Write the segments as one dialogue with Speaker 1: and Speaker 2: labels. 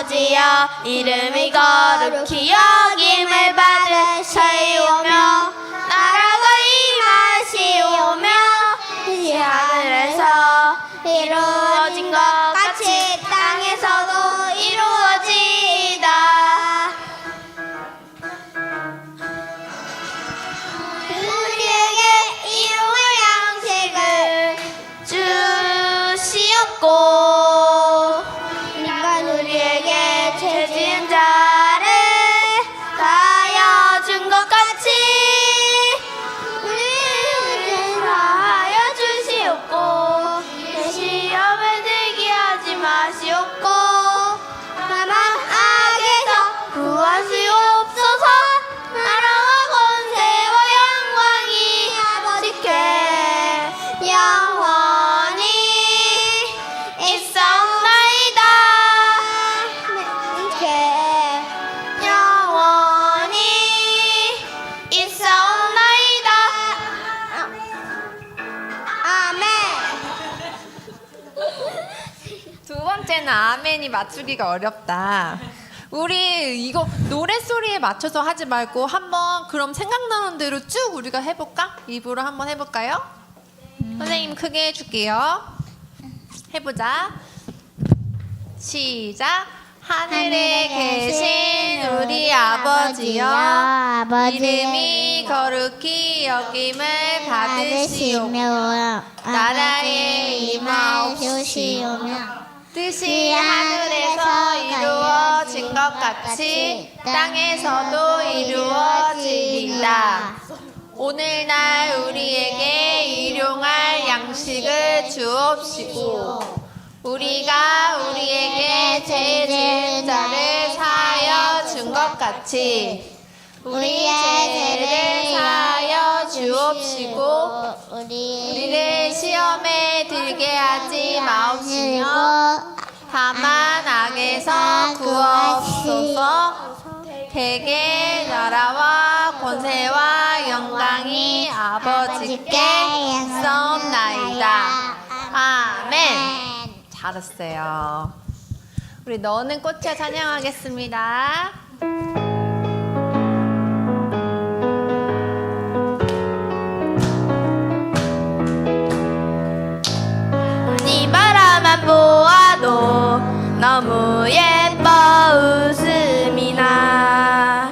Speaker 1: 아버지여 이름이 거룩히 여김을 받으시오며 나라가 임하시오며 이 하늘에서 이루
Speaker 2: 맞추기가 어렵다. 우리 이거 노랫소리에 맞춰서 하지 말고 한번 그럼 생각나는 대로 쭉 우리가 해볼까? 입으로 한번 해볼까요? 선생님 크게 해줄게요. 해보자. 시작. 하늘에 계신 우리 아버지여 이름이 거룩히 여김을 받으시오 나라에 임하옵시오며 뜻이 하늘에서 이루어진 것 같이 땅에서도 이루어지리다. 오늘날 우리에게 일용할 양식을 주옵시고 우리가 우리에게 죄 지은 자를 사하여 준 것 같이 우리의 죄를 사하여 주옵시고 우리를 시험에 들게 마옵시며 다만 악에서 구하옵소서. 대개 나라와 권세와 영광이 아버지께 있사옵나이다. 아멘. 잘했어요. 우리 너는 꽃이야 찬양하겠습니다
Speaker 1: 네 바라만 보아도 너무 예뻐 웃음이 나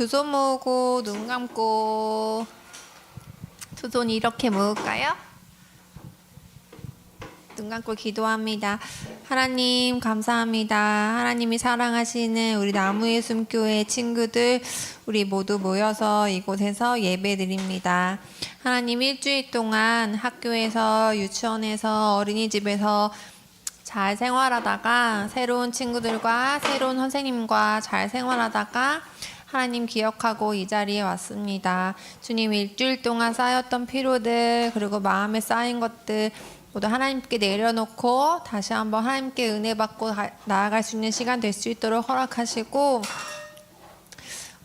Speaker 2: 두 손 모으고 눈 감고 두 손 이렇게 모을까요? 눈 감고 기도합니다. 하나님 감사합니다. 하나님이 사랑하시는 우리 나무의 숨교회 친구들 우리 모두 모여서 이곳에서 예배 드립니다. 하나님 일주일 동안 학교에서 유치원에서 어린이집에서 잘 생활하다가 새로운 친구들과 새로운 선생님과 잘 생활하다가 하나님 기억하고 이 자리에 왔습니다. 주님 일주일 동안 쌓였던 피로들 그리고 마음에 쌓인 것들 모두 하나님께 내려놓고 다시 한번 하나님께 은혜 받고 가- 나아갈 수 있는 시간 될 수 있도록 허락하시고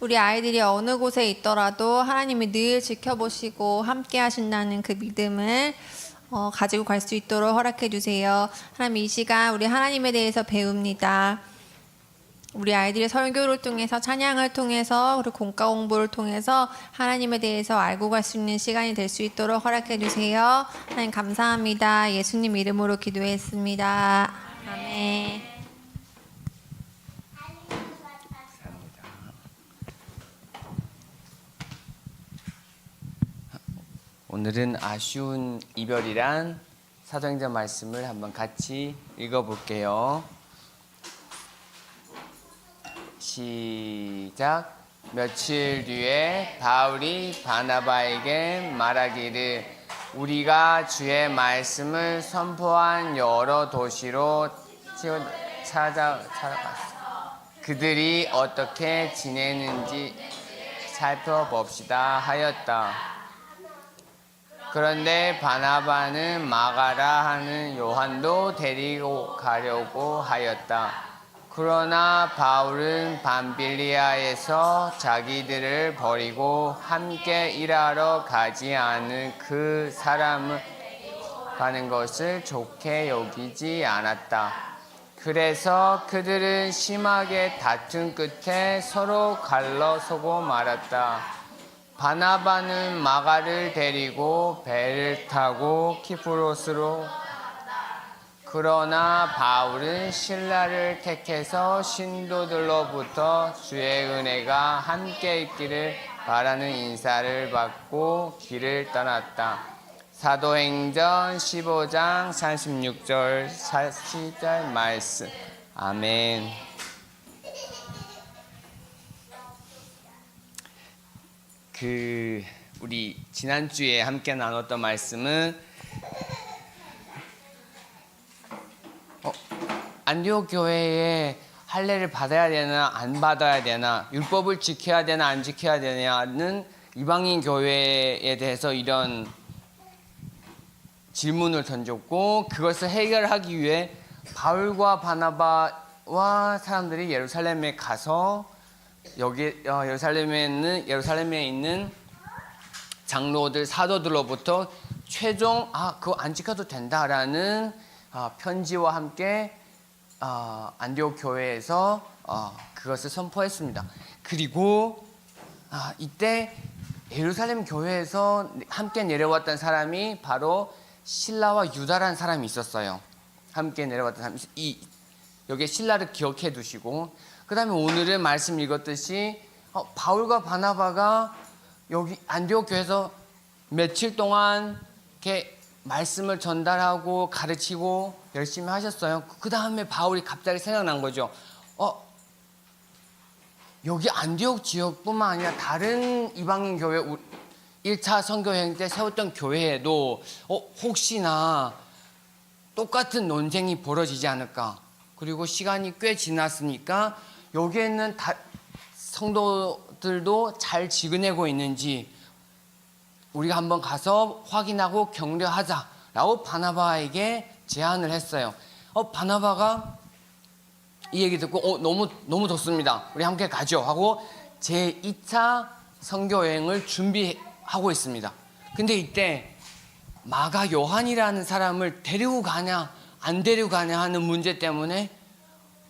Speaker 2: 우리 아이들이 어느 곳에 있더라도 하나님이 늘 지켜보시고 함께 하신다는 그 믿음을 어, 가지고 갈 수 있도록 허락해 주세요. 하나님 이 시간 우리 하나님에 대해서 배웁니다. 우리 아이들의 설교를 통해서 찬양을 통해서 그리고 공과 공부를 통해서 하나님에 대해서 알고 갈 수 있는 시간이 될 수 있도록 허락해 주세요. 하나님 감사합니다. 예수님 이름으로 기도했습니다. 아멘.
Speaker 3: 오늘은 아쉬운 이별이란 사도행전 말씀을 한번 같이 읽어볼게요. 시작. 며칠 뒤에 바울이 바나바에게 말하기를 우리가 주의 말씀을 선포한 여러 도시로 찾아 찾아갔어. 그들이 어떻게 지내는지 살펴봅시다 하였다. 그런데 바나바는 마가라 하는 요한도 데리고 가려고 하였다. 그러나 바울은 밤빌리아에서 자기들을 버리고 함께 일하러 가지 않은 그 사람을 가는 것을 좋게 여기지 않았다. 그래서 그들은 심하게 다툰 끝에 서로 갈라서고 말았다. 바나바는 마가를 데리고 배를 타고 키프로스로 그러나 바울은 신라를 택해서 신도들로부터 주의 은혜가 함께 있기를 바라는 인사를 받고 길을 떠났다. 사도행전 15장 36절 40절 말씀. 아멘. 그 우리 지난주에 함께 나눴던 말씀은 안디옥 교회에 할례를 받아야 되나 안 받아야 되나 율법을 지켜야 되나 안 지켜야 되냐는 이방인 교회에 대해서 이런 질문을 던졌고 그것을 해결하기 위해 바울과 바나바와 사람들이 예루살렘에 가서 여기 어, 예루살렘에 있는 예루살렘에 있는 장로들 사도들로부터 최종 아 그거 안 지켜도 된다라는 아, 편지와 함께 아, 안디옥 교회에서 어, 그것을 선포했습니다. 그리고 아, 이때 예루살렘 교회에서 함께 내려왔던 사람이 바로 신라와 유다라는 사람이 있었어요. 함께 내려왔던 사람 이 여기에 신라를 기억해 두시고 그다음에 오늘은 말씀 읽었듯이 어, 바울과 바나바가 여기 안디옥 교회에서 며칠 동안 이렇게 말씀을 전달하고 가르치고 열심히 하셨어요. 그 다음에 바울이 갑자기 생각난 거죠. 어 여기 안디옥 지역뿐만 아니라 다른 이방인 교회 1차 선교여행 때 세웠던 교회에도 어, 혹시나 똑같은 논쟁이 벌어지지 않을까. 그리고 시간이 꽤 지났으니까 여기에 있는 다, 성도들도 잘 지내고 있는지 우리가 한번 가서 확인하고 격려하자라고 바나바에게 제안을 했어요. 어, 바나바가 이 얘기 듣고 어, 너무 너무 좋습니다. 우리 함께 가죠 하고 제 2차 선교 여행을 준비하고 있습니다. 근데 이때 마가 요한이라는 사람을 데리고 가냐 안 데리고 가냐 하는 문제 때문에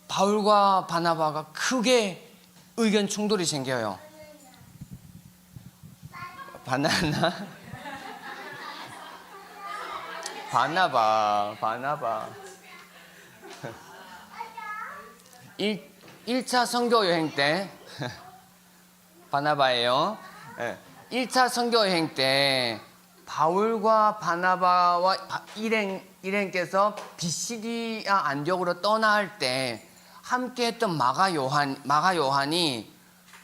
Speaker 3: 바울과 바나바가 크게 의견 충돌이 생겨요. 바나나 바나바 바나바 일 1차 선교 여행 때 바나바예요. 예. 1차 선교 여행 때 바울과 바나바와 바- 일행 일행께서 비시디아 안디옥으로 떠날 때 함께했던 마가 요한 마가 요한이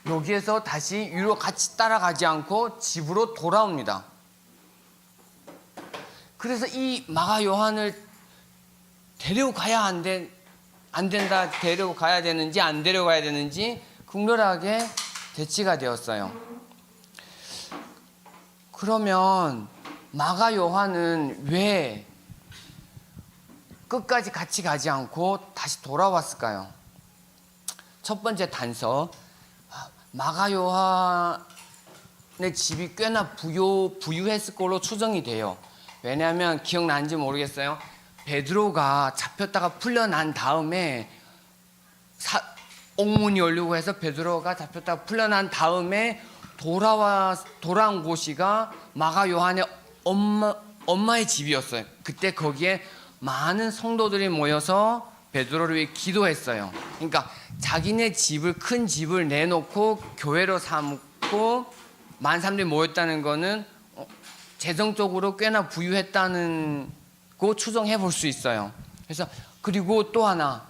Speaker 3: 여기에서 다시 유로 같이 따라가지 않고 집으로 돌아옵니다. 그래서 이 마가 요한을 데려가야 안, 된, 안 된다, 데려가야 되는지 안 데려가야 되는지 극렬하게 대치가 되었어요. 그러면 마가 요한은 왜 끝까지 같이 가지 않고 다시 돌아왔을까요? 첫 번째 단서 마가 요한의 집이 꽤나 부유 부유했을 걸로 추정이 돼요. 왜냐하면 기억나는지 모르겠어요. 베드로가 잡혔다가 풀려난 다음에 사, 옥문이 열리고 해서 베드로가 잡혔다가 풀려난 다음에 돌아와 돌아온 곳이가 마가 요한의 엄마 엄마의 집이었어요. 그때 거기에 많은 성도들이 모여서 베드로를 위해 기도했어요. 그러니까 자기네 집을 큰 집을 내놓고 교회로 삼고 많은 사람들이 모였다는 거는 어, 재정적으로 꽤나 부유했다는 거 추정해 볼 수 있어요. 그래서 그리고 또 하나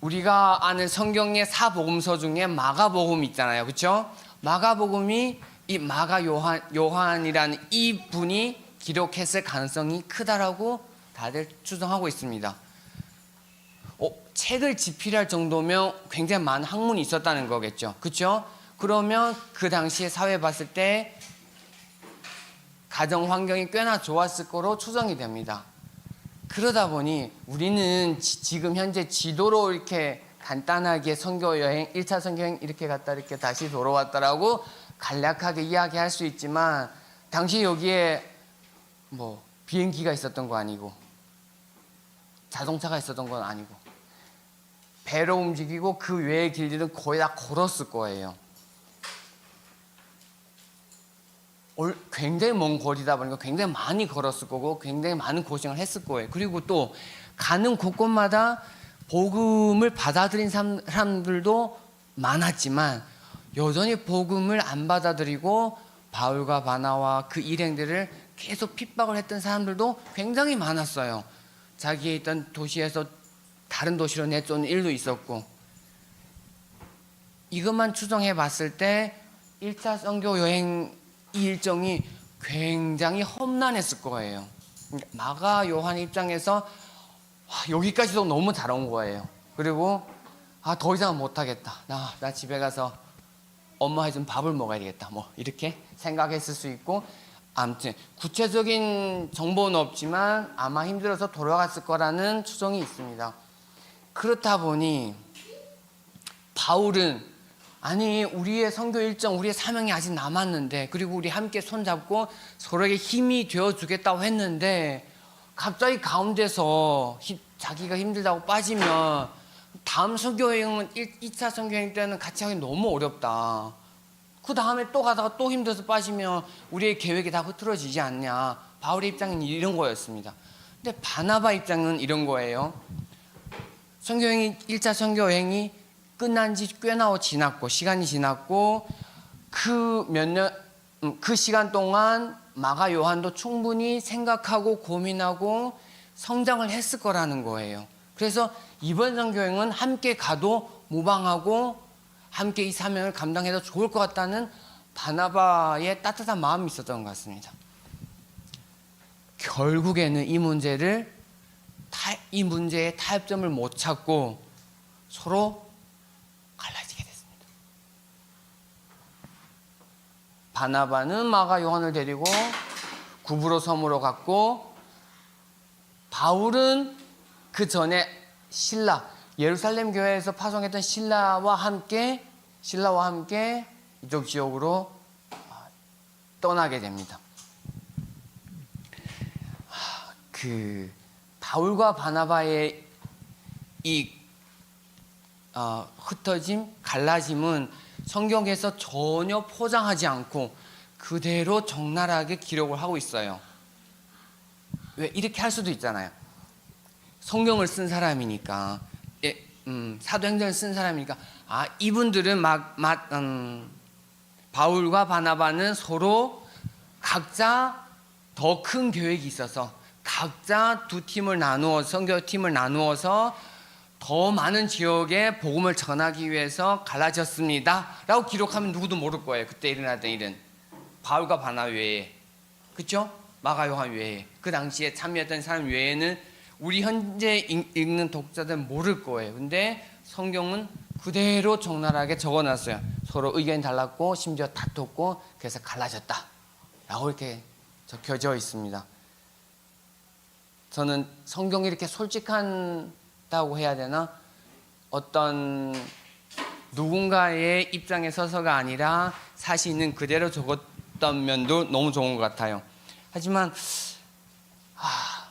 Speaker 3: 우리가 아는 성경의 사복음서 중에 마가복음 있잖아요. 그렇죠? 마가복음이 이 마가 요한 요한이라는 이 분이 기록했을 가능성이 크다라고 다들 추정하고 있습니다. 어, 책을 집필할 정도면 굉장히 많은 학문이 있었다는 거겠죠. 그렇죠? 그러면 그 당시에 사회 봤을 때 가정 환경이 꽤나 좋았을 거로 추정이 됩니다. 그러다 보니 우리는 지, 금 현재 지도로 이렇게 간단하게 선교 여행 1차 선교 여행 이렇게 갔다 이렇게 다시 돌아왔다라고 간략하게 이야기할 수 있지만 당시 여기에 뭐 비행기가 있었던 거 아니고 자동차가 있었던 건 아니고 배로 움직이고 그 외의 길들은 거의 다 걸었을 거예요. 올- 굉장히 먼 거리다 보니까 굉장히 많이 걸었을 거고 굉장히 많은 고생을 했을 거예요. 그리고 또 가는 곳곳마다 복음을 받아들인 사람- 사람들도 많았지만 여전히 복음을 안 받아들이고 바울과 바나와 그 일행들을 계속 핍박을 했던 사람들도 굉장히 많았어요. 자기의 있던 도시에서 다른 도시로 내쫓는 일도 있었고 이것만 추정해 봤을 때 1차 선교 여행 이 일정이 굉장히 험난했을 거예요. 마가 요한 입장에서 와, 여기까지도 너무 잘 온 거예요. 그리고 아, 더 이상 못 하겠다. 나, 나 집에 가서 엄마 해준 밥을 먹어야 되겠다. 뭐 이렇게 생각했을 수 있고 아무튼 구체적인 정보는 없지만 아마 힘들어서 돌아갔을 거라는 추정이 있습니다. 그렇다 보니 바울은 아니 우리의 선교 일정 우리의 사명이 아직 남았는데 그리고 우리 함께 손잡고 서로에게 힘이 되어 주겠다고 했는데 갑자기 가운데서 히- 자기가 힘들다고 빠지면 다음 선교 여행은 1, 차 선교 여행 때는 같이 하기 너무 어렵다. 그 다음에 또 가다가 또 힘들어서 빠지면 우리의 계획이 다 흐트러지지 않냐. 바울의 입장은 이런 거였습니다. 근데 바나바 입장은 이런 거예요. 선교 여행이 1차 선교 여행이 끝난 지 꽤나 지났고 시간이 지났고 그 몇 년 그 시간 동안 마가 요한도 충분히 생각하고 고민하고 성장을 했을 거라는 거예요. 그래서 이번 선교 여행은 함께 가도 무방하고 함께 이 사명을 감당해도 좋을 것 같다는 바나바의 따뜻한 마음이 있었던 것 같습니다. 결국에는 이 문제를 타, 이 문제의 타협점을 못 찾고 서로 갈라지게 됐습니다. 바나바는 마가 요한을 데리고 구브로 섬으로 갔고 바울은 그 전에 신라 예루살렘 교회에서 파송했던 신라와 함께 신라와 함께 이쪽 지역으로 아, 떠나게 됩니다. 하, 그 바울과 바나바의 이 어, 흩어짐, 갈라짐은 성경에서 전혀 포장하지 않고 그대로 적나라하게 기록을 하고 있어요. 왜 이렇게 할 수도 있잖아요. 성경을 쓴 사람이니까 예, 음, 사도행전을 쓴 사람이니까 아 이분들은 막, 막 음, 바울과 바나바는 서로 각자 더 큰 계획이 있어서 각자 두 팀을 나누어 선교 팀을 나누어서 더 많은 지역에 복음을 전하기 위해서 갈라졌습니다라고 기록하면 누구도 모를 거예요. 그때 일어났던 일은 바울과 바나 외에 그렇죠? 마가 요한 외에 그 당시에 참여했던 사람 외에는 우리 현재 읽- 읽는 독자들은 모를 거예요. 근데 성경은 그대로 적나라하게 적어놨어요. 서로 의견이 달랐고 심지어 다퉜고 그래서 갈라졌다라고 이렇게 적혀져 있습니다. 저는 성경이 이렇게 솔직한다고 해야 되나? 어떤 누군가의 입장에 서서가 아니라 사실 있는 그대로 적었던 면도 너무 좋은 것 같아요. 하지만 아,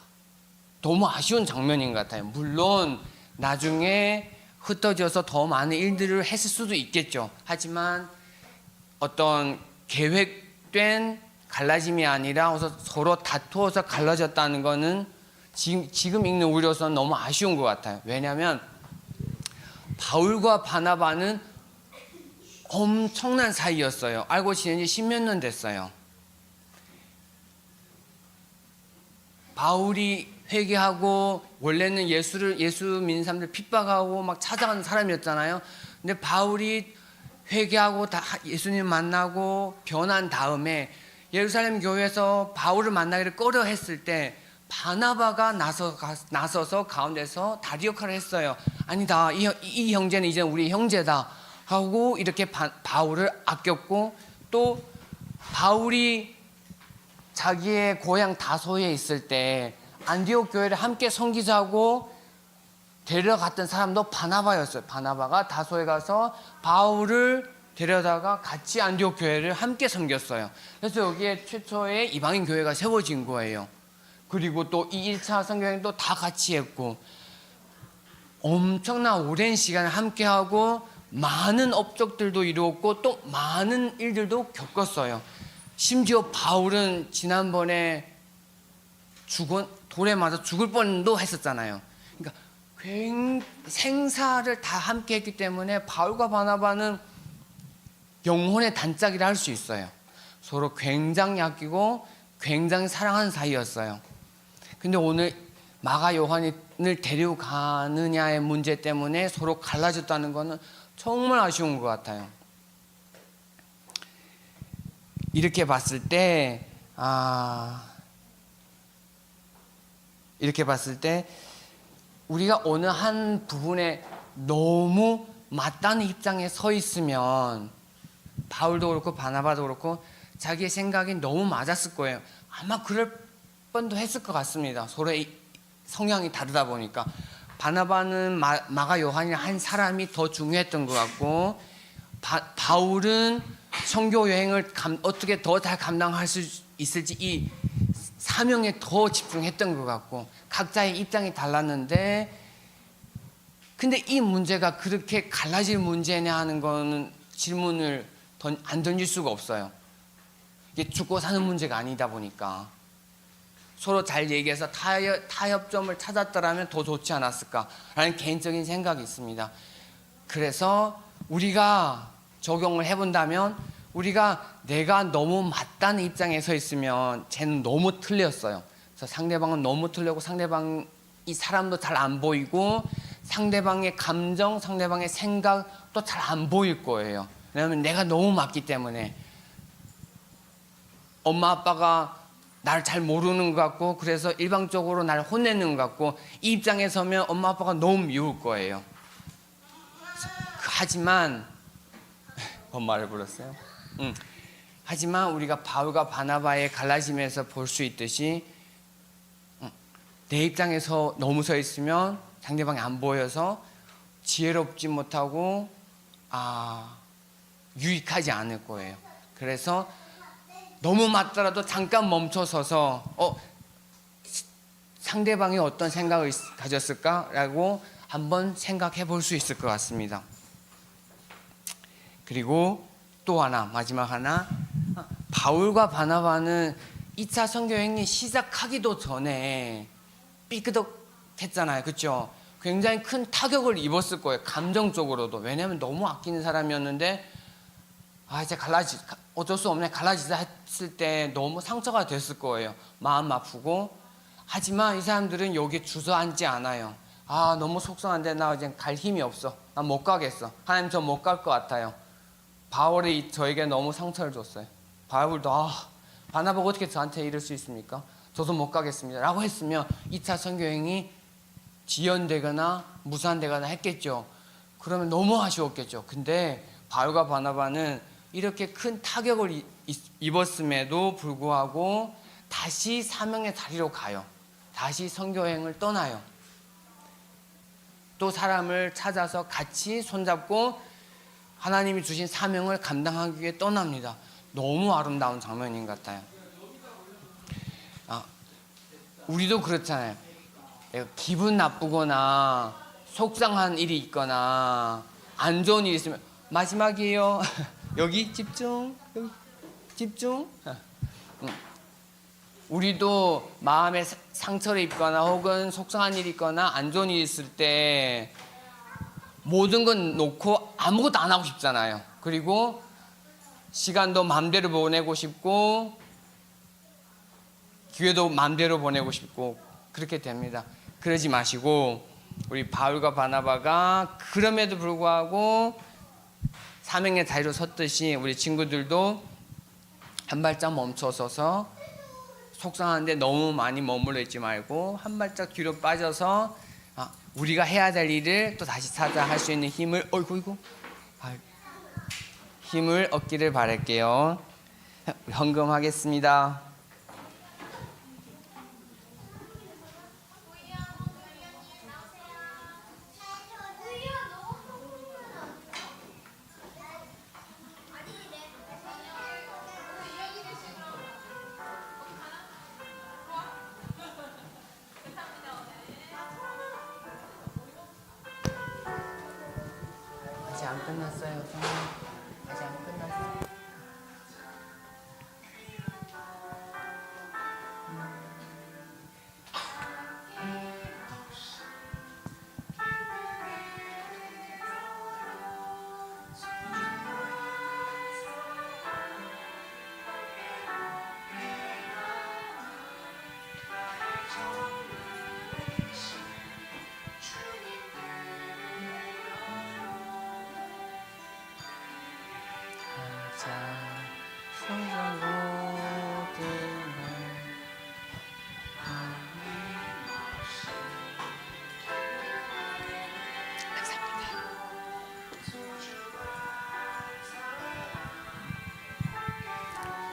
Speaker 3: 너무 아쉬운 장면인 것 같아요. 물론 나중에 흩어져서 더 많은 일들을 했을 수도 있겠죠. 하지만 어떤 계획된 갈라짐이 아니라 서로 다투어서 갈라졌다는 거는 지금, 지금 읽는 우리로서는 너무 아쉬운 것 같아요. 왜냐하면 바울과 바나바는 엄청난 사이였어요. 알고 지낸 지 십몇 년 됐어요. 바울이 회개하고 원래는 예수를 예수 믿는 사람들 핍박하고 막 찾아가는 사람이었잖아요. 근데 바울이 회개하고 다 예수님 만나고 변한 다음에 예루살렘 교회에서 바울을 만나기를 꺼려 했을 때 바나바가 나서 나서서 가운데서 다리 역할을 했어요. 아니다, 이, 이 형제는 이제 우리 형제다 하고 이렇게 바, 바울을 아꼈고 또 바울이 자기의 고향 다소에 있을 때 안디옥 교회를 함께 섬기자고 데려갔던 사람도 바나바였어요. 바나바가 다소에 가서 바울을 데려다가 같이 안디옥 교회를 함께 섬겼어요. 그래서 여기에 최초의 이방인 교회가 세워진 거예요. 그리고 또 이 1차 성경도 다 같이 했고 엄청난 오랜 시간을 함께 하고 많은 업적들도 이루었고 또 많은 일들도 겪었어요. 심지어 바울은 지난번에 죽은 돌에 맞아 죽을 뻔도 했었잖아요. 그러니까 굉 생사를 다 함께 했기 때문에 바울과 바나바는 영혼의 단짝이라 할 수 있어요. 서로 굉장히 아끼고 굉장히 사랑하는 사이였어요. 근데 오늘 마가 요한을 데리고 가느냐의 문제 때문에 서로 갈라졌다는 거는 정말 아쉬운 것 같아요. 이렇게 봤을 때, 아, 이렇게 봤을 때, 우리가 어느 한 부분에 너무 맞다는 입장에 서 있으면, 바울도 그렇고, 바나바도 그렇고, 자기의 생각이 너무 맞았을 거예요. 아마 그럴 뻔도 했을 것 같습니다. 서로의 성향이 다르다 보니까. 바나바는 마, 마가 요한이 한 사람이 더 중요했던 것 같고, 바, 바울은 선교 여행을 감, 어떻게 더 잘 감당할 수 있을지 이 사명에 더 집중했던 것 같고 각자의 입장이 달랐는데 근데 이 문제가 그렇게 갈라질 문제냐 하는 거는 질문을 던, 안 던질 수가 없어요. 이게 죽고 사는 문제가 아니다 보니까 서로 잘 얘기해서 타협, 타협점을 찾았더라면 더 좋지 않았을까라는 개인적인 생각이 있습니다. 그래서 우리가 적용을 해본다면 우리가 내가 너무 맞다는 입장에 서 있으면 쟤는 너무 틀렸어요. 그래서 상대방은 너무 틀렸고 상대방 이 사람도 잘 안 보이고 상대방의 감정, 상대방의 생각도 잘 안 보일 거예요. 왜냐하면 내가 너무 맞기 때문에 엄마 아빠가 나를 잘 모르는 것 같고 그래서 일방적으로 나를 혼내는 것 같고 이 입장에 서면 엄마 아빠가 너무 미울 거예요. 하지만 엄마를 불렀어요. 응. 하지만 우리가 바울과 바나바의 갈라짐에서 볼 수 있듯이 응, 내 입장에서 너무 서 있으면 상대방이 안 보여서 지혜롭지 못하고 아 유익하지 않을 거예요. 그래서 너무 맞더라도 잠깐 멈춰서서 어 상대방이 어떤 생각을 가졌을까라고 한번 생각해 볼 수 있을 것 같습니다. 그리고 또 하나 마지막 하나 바울과 바나바는 2차 선교 행리 시작하기도 전에 삐끄덕했잖아요. 그렇죠? 굉장히 큰 타격을 입었을 거예요. 감정적으로도. 왜냐하면 너무 아끼는 사람이었는데 아 이제 갈라지 어쩔 수 없네 갈라지자 했을 때 너무 상처가 됐을 거예요. 마음 아프고 하지만 이 사람들은 여기 주저앉지 않아요. 아 너무 속상한데 나 이제 갈 힘이 없어. 나 못 가겠어. 하나님 저 못 갈 것 같아요. 바울이 저에게 너무 상처를 줬어요. 바울도 아 바나바가 어떻게 저한테 이럴 수 있습니까? 저도 못 가겠습니다. 라고 했으면 2차 선교행이 지연되거나 무산되거나 했겠죠. 그러면 너무 아쉬웠겠죠. 근데 바울과 바나바는 이렇게 큰 타격을 입었음에도 불구하고 다시 사명의 자리로 가요. 다시 선교행을 떠나요. 또 사람을 찾아서 같이 손잡고 하나님이 주신 사명을 감당하기 위해 떠납니다. 너무 아름다운 장면인 것 같아요. 아, 우리도 그렇잖아요. 기분 나쁘거나 속상한 일이 있거나 안 좋은 일이 있으면 마지막이에요. 여기 집중. 여기 집중. 응. 우리도 마음에 사- 상처를 입거나 혹은 속상한 일이 있거나 안 좋은 일이 있을 때 모든 건 놓고 아무것도 안 하고 싶잖아요. 그리고 시간도 마음대로 보내고 싶고 기회도 마음대로 보내고 싶고 그렇게 됩니다. 그러지 마시고 우리 바울과 바나바가 그럼에도 불구하고 사명의 자리로 섰듯이 우리 친구들도 한 발짝 멈춰서서 속상한데 너무 많이 머물러 있지 말고 한 발짝 뒤로 빠져서 아, 우리가 해야 될 일을 또 다시 찾아 할 수 있는 힘을 어이구 이구 힘을 얻기를 바랄게요. 헌금하겠습니다. 아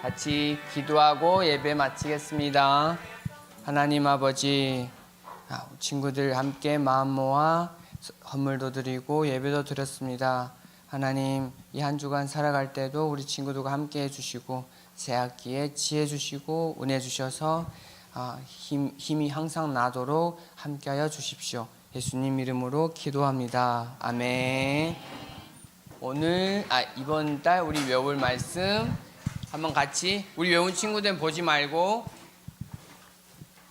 Speaker 3: 같이 기도하고 예배 마치겠습니다. 하나님 아버지, 아, 친구들 함께 마음 모아 헌물도 드리고 예배도 드렸습니다. 하나님 이 한 주간 살아갈 때도 우리 친구들과 함께 해주시고 새 학기에 지혜 주시고 은혜 주셔서 아, 힘, 힘이 항상 나도록 함께하여 주십시오. 예수님 이름으로 기도합니다. 아멘. 오늘 아 이번 달 우리 외울 말씀 한번 같이 우리 외운 친구들 보지 말고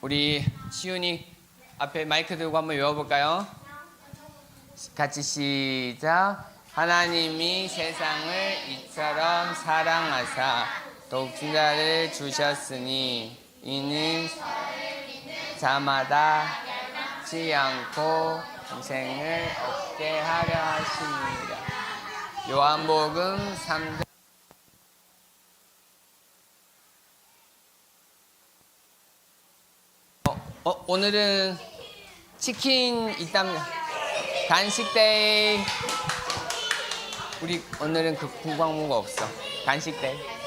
Speaker 3: 우리 시윤이 앞에 마이크 들고 한번 외워볼까요? 같이 시작. 하나님이 세상을 이처럼 사랑하사 독자를 주셨으니 이는 자마다 지 않고 인생을 얻게 하려 하십니다. 요한복음 3장 어, 어, 오늘은 치킨 있답니다. 간식 데이. 우리 오늘은 그 공방모가 없어. 간식 데이.